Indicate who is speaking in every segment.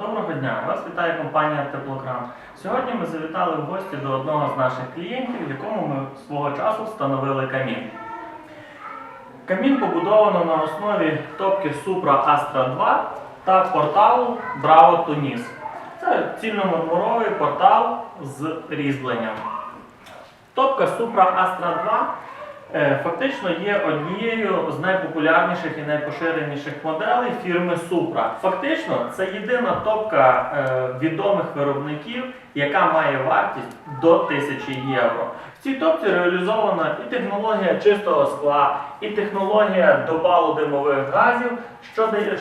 Speaker 1: Доброго дня! Вас вітає компанія Теплокран. Сьогодні ми завітали в гості до одного з наших клієнтів, якому ми свого часу встановили камін. Камін побудовано на основі топки Supra Astra 2 та порталу Bravo Tunis. Це цільномармуровий портал з різьбленням. Топка Supra Astra 2 е, фактично є однією з найпопулярніших і найпоширеніших моделей фірми Supra. Фактично, це єдина топка е, відомих виробників, яка має вартість до 1000 євро. В цій топці реалізована і технологія чистого скла, і технологія допалу димових газів,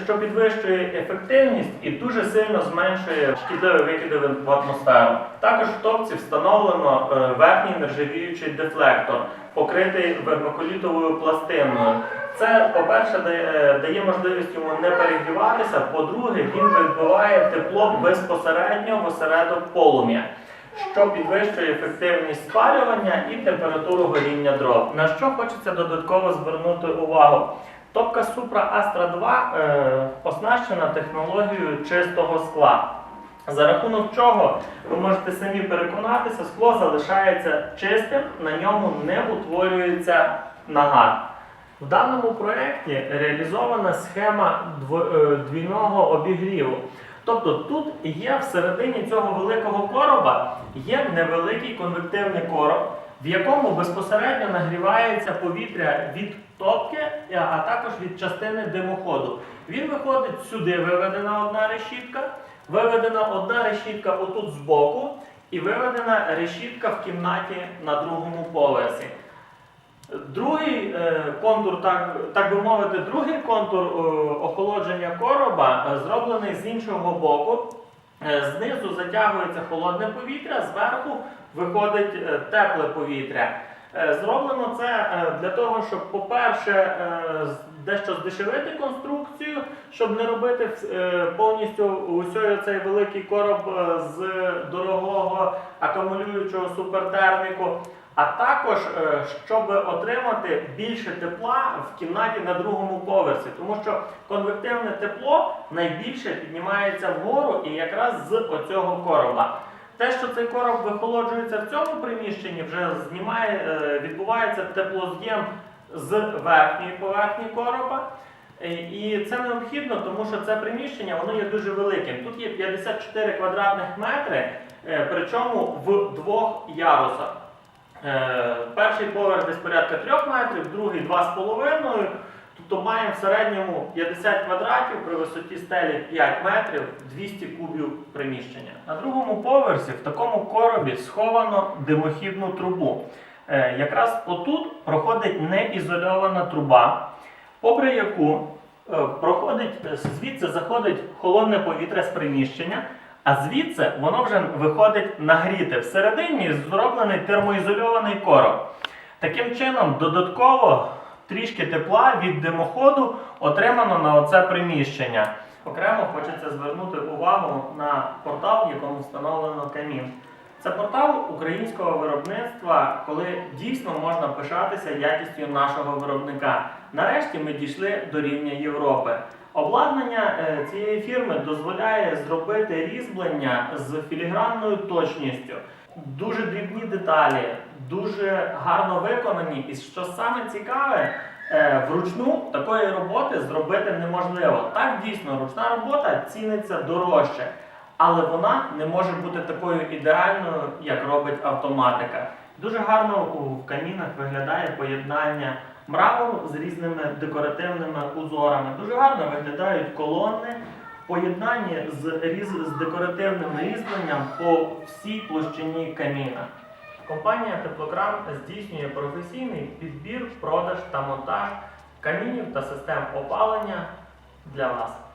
Speaker 1: що, підвищує ефективність і дуже сильно зменшує шкідливі викиди в атмосферу. Також в топці встановлено е, верхній нержавіючий дефлектор, покритий вермикулітовою пластиною. Це, по-перше, дає, дає можливість йому не перегріватися. По-друге, він відбиває тепло безпосередньо в осередок полум'я, що підвищує ефективність спалювання і температуру горіння дров. На що хочеться додатково звернути увагу? Топка Supra Astra 2 е, оснащена технологією чистого скла. За рахунок чого ви можете самі переконатися, скло залишається чистим, на ньому не утворюється нагар. В даному проєкті реалізована схема е, двійного обігріву. Тобто тут є всередині цього великого короба є невеликий конвективний короб, в якому безпосередньо нагрівається повітря від топки, е, а також від частини димоходу. Він виходить сюди, виведена одна решітка, виведена одна решітка отут збоку, і виведена решітка в кімнаті на другому поверсі. Другий е, контур, так, так би мовити, другий контур е, охолодження короба е, зроблений з іншого боку. Знизу затягується холодне повітря, зверху виходить тепле повітря. Зроблено це для того, щоб, по-перше, дещо здешевити конструкцію, щоб не робити повністю усьо цей великий короб з дорогого акумулюючого супертерміку. А також, е, щоб отримати більше тепла в кімнаті на другому поверсі, тому що конвективне тепло найбільше піднімається вгору і якраз з оцього короба. Те, що цей короб вихолоджується в цьому приміщенні, вже знімає, е, відбувається теплоз'єм з верхньої поверхні короба. Е, І це необхідно, тому що це приміщення воно є дуже великим. Тут є 54 квадратних метри, причому в двох ярусах. Е, Перший поверх десь порядка 3 метрів, другий 2,5. Тобто маємо в середньому 50 квадратів при висоті стелі 5 метрів, 200 кубів приміщення. На другому поверсі в такому коробі сховано димохідну трубу. Е, Якраз отут проходить неізольована труба, попри яку е, проходить, звідси заходить холодне повітря з приміщення, а звідси воно вже виходить нагріте. Всередині зроблений термоізольований короб. Таким чином, додатково трішки тепла від димоходу отримано на оце приміщення. Окремо хочеться звернути увагу на портал, в якому встановлено камін. Це портал українського виробництва, коли дійсно можна пишатися якістю нашого виробника. Нарешті ми дійшли до рівня Європи. Обладнання е, цієї фірми дозволяє зробити різьблення з філігранною точністю. Дуже дрібні деталі, дуже гарно виконані. І що саме цікаве, е, вручну такої роботи зробити неможливо. Так дійсно, ручна робота ціниться дорожче, але вона не може бути такою ідеальною, як робить автоматика. Дуже гарно в камінах виглядає поєднання мрамору з різними декоративними узорами. Дуже гарно виглядають колони, поєднання з, різ... з декоративним різьбленням по всій площині каміна. Компанія Теплокран здійснює професійний підбір, продаж та монтаж камінів та систем опалення для вас.